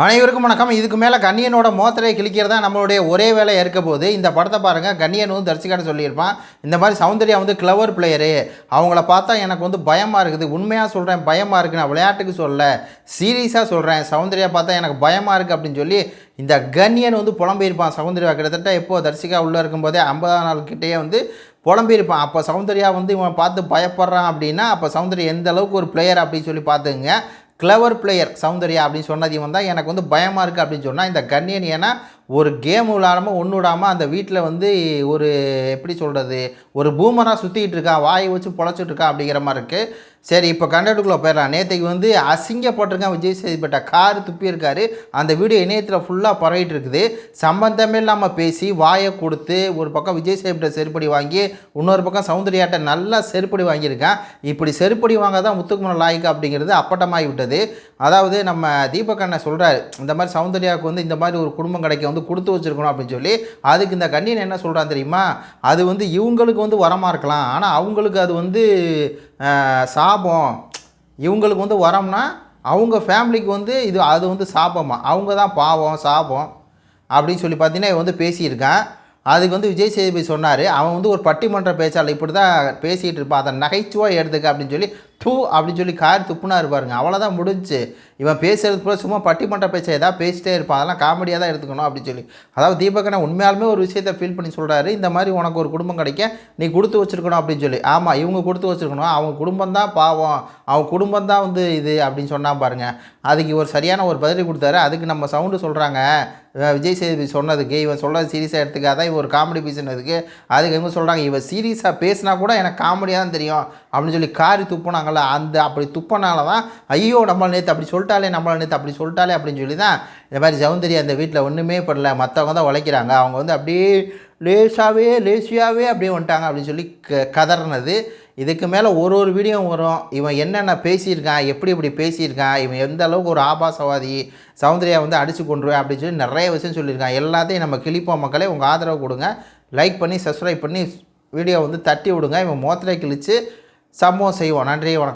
அனைவருக்கும் வணக்கம். இதுக்கு மேலே கண்ணியனோட மோத்தரை கிழிக்கிறதா நம்மளுடைய ஒரே வேலை இருக்க போது இந்த படத்தை பாருங்கள் கண்ணியன் வந்து தரிசிக்காட்ட சொல்லியிருப்பான். இந்த மாதிரி சௌந்தர்யா வந்து கிளவர் பிளேயரு அவங்கள பார்த்தா எனக்கு வந்து பயமாக இருக்குது. உண்மையாக சொல்கிறேன் பயமாக இருக்குது நான் விளையாட்டுக்கு சொல்ல சீரியஸாக சொல்கிறேன் சௌந்தர்யா பார்த்தா எனக்கு பயமாக இருக்குது அப்படின்னு சொல்லி இந்த கண்ணியன் வந்து புலம்பியிருப்பான். சௌந்தர்யா கிட்டத்தட்ட எப்போ தரிசிக்கா உள்ளே இருக்கும்போதே ஐம்பதாம் நாள் கிட்டேயே வந்து புலம்பியிருப்பான். அப்போ சௌந்தர்யா வந்து இவன் பார்த்து பயப்படுறான் அப்படின்னா அப்போ சௌந்தர்யா எந்த அளவுக்கு ஒரு பிளேயர் அப்படின்னு சொல்லி பார்த்துங்க கிளவர் பிளேயர் சௌந்தர்யா அப்படின்னு சொன்னது இவன் தான். எனக்கு வந்து பயமாக இருக்குது அப்படின்னு சொன்னால் இந்த கண்ணியன் ஏன்னா ஒரு கேம் விளாடாமல் ஒன்று விடாமல் அந்த வீட்டில் வந்து ஒரு எப்படி சொல்கிறது ஒரு பூமராக சுற்றிக்கிட்டு இருக்கா வாயை வச்சு பொழைச்சிட்டு அப்படிங்கிற மாதிரி இருக்குது சரி இப்போ கண்டக்டுக்குள்ளே போயிடலாம். நேற்றுக்கு வந்து அசிங்கப்பட்டிருக்கான் விஜய் சேதுப்பட்ட கார் துப்பியிருக்காரு. அந்த வீடியோ இணையத்தில் ஃபுல்லாக பரவிட்டு இருக்குது. சம்பந்தமே இல்லாமல் பேசி வாயை கொடுத்து ஒரு பக்கம் விஜய் சேதுபட்ட செருப்படி வாங்கி இன்னொரு பக்கம் சௌந்தர்யாட்ட நல்லா செருப்படி வாங்கியிருக்கான். இப்படி செருப்படி வாங்க தான் முத்துக்குமர லாய்க்கு அப்படிங்கிறது அப்பட்டமாகி விட்டது. அதாவது நம்ம தீபக் அண்ணன் சொல்கிறாரு இந்த மாதிரி சௌந்தர்யாவுக்கு வந்து இந்த மாதிரி ஒரு குடும்பம் கடைக்கு வந்து கொடுத்து வச்சிருக்கணும் அப்படின்னு சொல்லி அதுக்கு இந்த கண்ணியன் என்ன சொல்கிறான் தெரியுமா? அது வந்து இவங்களுக்கு வந்து வரமாக இருக்கலாம். ஆனால் அவங்களுக்கு அது வந்து சாபம். இவங்களுக்கு வந்து வரம்னா அவங்க ஃபேமிலிக்கு வந்து இது அது வந்து சாபமா? அவங்க தான் பாவம் சாபம் அப்படின்னு சொல்லி பார்த்தீங்கன்னா இவன் வந்து பேசியிருக்கான். அதுக்கு வந்து விஜய் சேதுபதி சொன்னார் அவன் வந்து ஒரு பட்டிமன்ற பேச்சாளர் இப்படி தான் பேசிகிட்டு இருப்பான். அதை நகைச்சுவாக எடுத்துக்க அப்படின்னு சொல்லி டூ அப்படின்னு சொல்லி கார் துப்புனா இருப்பாருங்க அவ்வளோதான் முடிஞ்சு. இவன் பேசுறது கூட சும்மா பட்டிமன்ற பேச்சை ஏதாவது பேசிட்டே இருப்பான். அதெல்லாம் காமெடியாக தான் எடுத்துக்கணும் அப்படின்னு சொல்லி. அதாவது தீபகனை உண்மையாலுமே ஒரு விஷயத்தை ஃபீல் பண்ணி சொல்கிறாரு இந்த மாதிரி உனக்கு ஒரு குடும்பம் கிடைக்க நீ கொடுத்து வச்சுருக்கணும் அப்படின்னு சொல்லி. ஆமாம் இவங்க கொடுத்து வச்சிருக்கணும். அவங்க குடும்பம் தான் பாவம். அவங்க குடும்பம் தான் வந்து இது அப்படின்னு சொன்னால் பாருங்க. அதுக்கு ஒரு சரியான ஒரு பதில் கொடுத்தாரு. அதுக்கு நம்ம சவுண்டு சொல்கிறாங்க விஜய் சேதுபதி சொன்னதுக்கு இவன் சொல்கிறது சீரியஸாக எடுத்துக்காத இவன் ஒரு காமெடி பேசினதுக்கு அதுக்கு இவங்க சொல்கிறாங்க இவன் சீரியஸாக பேசினா கூட எனக்கு காமெடியாக தான் தெரியும் அப்படின்னு சொல்லி காரி துப்புனாங்கல்ல அந்த அப்படி துப்பனால தான் ஐயோ நம்மளை நேற்று அப்படி சொல்லிட்டாலே நம்மளை நேற்று அப்படி சொல்லிட்டாலே அப்படின்னு சொல்லி தான் இந்த மாதிரி சௌந்தரி அந்த வீட்டில் ஒன்றுமே படல மற்றவங்க தான் உழைக்கிறாங்க அவங்க வந்து அப்படியே லேசாகவே லேசியாகவே அப்படியே வந்துட்டாங்க அப்படின்னு சொல்லி க கதறினது. இதுக்கு மேலே ஒரு ஒரு வீடியோ வரும். இவன் என்னென்ன பேசியிருக்கான் எப்படி இப்படி பேசியிருக்கான் இவன் எந்த அளவுக்கு ஒரு ஆபாசவாதி சௌந்தர்யா வந்து அடித்து கொண்டுருவேன் அப்படின்னு சொல்லி நிறைய விஷயம் சொல்லியிருக்கான். எல்லாத்தையும் நம்ம கிழிப்போம் மக்களே உங்கள் ஆதரவு கொடுங்க. லைக் பண்ணி சப்ஸ்கிரைப் பண்ணி வீடியோ வந்து தட்டி விடுங்க. இவன் மோத்திரை கிழித்து சம்பவம் செய்வோம். நன்றி வணக்கம்.